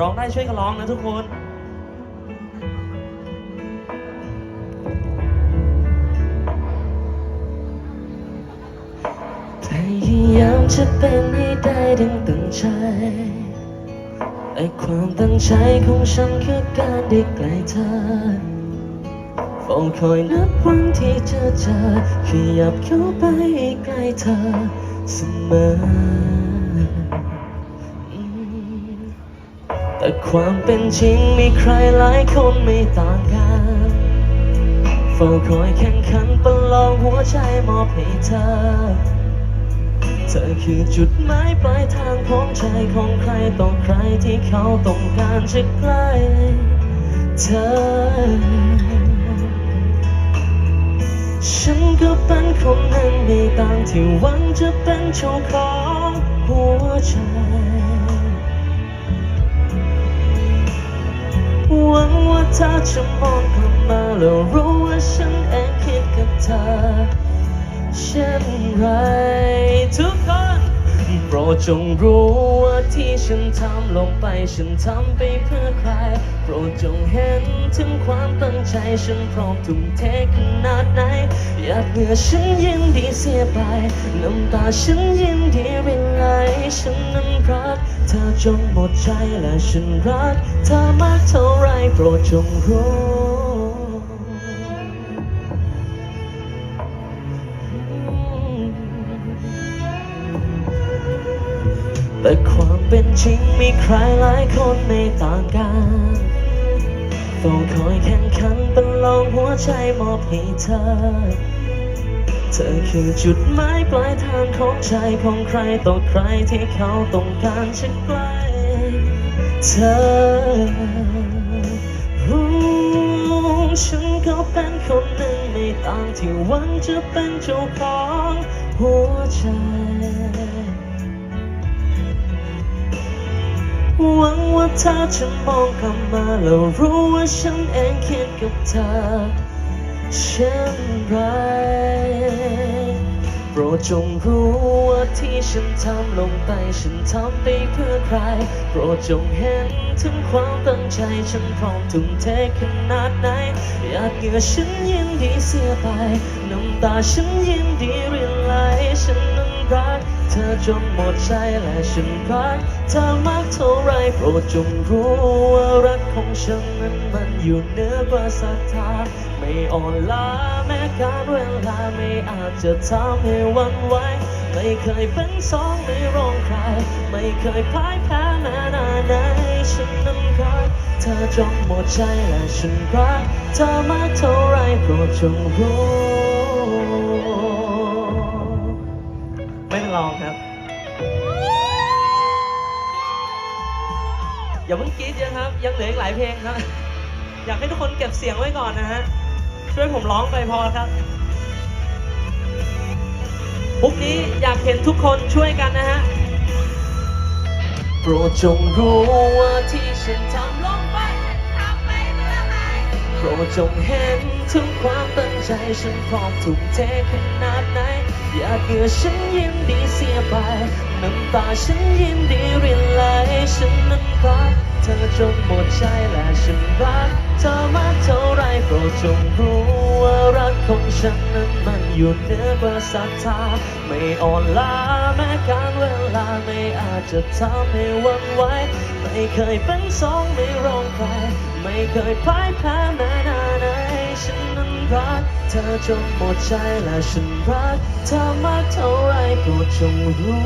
ร้องได้ช่วยกันร้องนะทุกคนพยายามจะเป็นให้ได้ดังตั้งใจแต่ความตั้งใจของฉันคือการได้ใกล้เธอเฝ้าคอยนับวันที่จะเจอขยับเข้าไปใกล้เธอเสมอ แต่ความเป็นจริงมีใครหลายคนไม่ต่างกันเฝ้าคอยแข่งขันประลองหัวใจมอบให้เธอ เธอคือจุดหมายปลายทางของใจของใครต่อใครที่เขาต้องการจะใกล้เธอ ฉันก็เป็นคนหนึ่งในต่างที่หวังจะเป็นเจ้าของหัวใจ ธอจะมองกลับมาแล้วรู้ว่าฉันเองคิดกับเธอเช่นไรทุกคนโปรดจงรู้ว่าที่ฉันทำลงไปฉันทำไปเพื่อใคร โปรดจงเห็นถึงความตั้งใจฉันพร้อมทุ่มเทขนาดไหน อยากเหงื่อฉันยินดีเสียไป น้ำตาฉันยินดีรินไหลฉันนั้น รัก เธอจนหมดใจและฉันรัก เธอมากเท่าไรโปรดจงรู้แต่ความเป็นจริงมีใครหลายคนไม่ต่างกันต้องคอยแข่งขันเประลองหัวใจมอบให้เธอ เธอคือจุดหมายปลายทางของใจของใครต่อใครที่เขาต้องการจะใกล้เธอฉันก็เป็นคนหนึ่งไม่ต่างที่หวังจะเป็นเจ้าของหัวใจหวังว่าเธอจะมองกลับมาแล้วรู้ว่าฉันเองคิดกับเธอ เช่นไรโปรดจงรู้ว่าที่ฉันทำลงไปฉันทำไปเพื่อใคร โปรดจงเห็นถึงความตั้งใจฉันพร้อมทุ่มเทขนาดไหนอยากเหงื่อฉันยินดีเสียไป น้ำตาฉันยินดีรินไหล อจนหมดใจและฉันรักเธอมากเท่าไรโปรดจงรู้ว่ารักของฉันนั้นมันอยู่เหนือกว่าศรัทธาไม่อ่อนล้าแม้การเวลาไม่อาจจะทำให้วันไหวไม่เคยเป็นสองไม่ร้องใคร ไม่เคยพ่ายแพ้แม้นานไหนฉันนั้นรักเธอจนหมดใจและฉันรักเธอมากเท่าไรโปรดจงรู้ ไม่ต้องร้องครับ อย่าเพิ่งกรี๊ดเยอะครับ ยังเหลืออีกหลายเพลงครับ อยากให้ทุกคนเก็บเสียงไว้ก่อนนะฮะ ช่วยผมร้องไปพอครับพรุ่งนี้อยากเห็นทุกคนช่วยกันนะฮะ โปรดจงรู้ว่าที่ฉันทำลงไปโปรดจงเห็นถึงความตั้งใจฉันพร้อมทุ่มเทขนาดไหน อยากเหงื่อฉันยินดีเสียไป น้ำตาฉันยินดีรินไหลฉันนั้นรักเธอจนหมดใจและฉันรักเธอมากเท่าไรโปรดจงรู้ว่ารักของฉันนั้นมันอยู่เหนือกว่าศรัทธาไม่อ่อนล้าแม้การเวลาไม่อาจจะทำให้หวันไหวไม่เคยเป็นสองไม่ร้องใคร ไม่เคยพ่ายแพ้แม้นา รักเธอจนหมดใจและฉันรักเธอมากเท่าไรโปรดจงรู้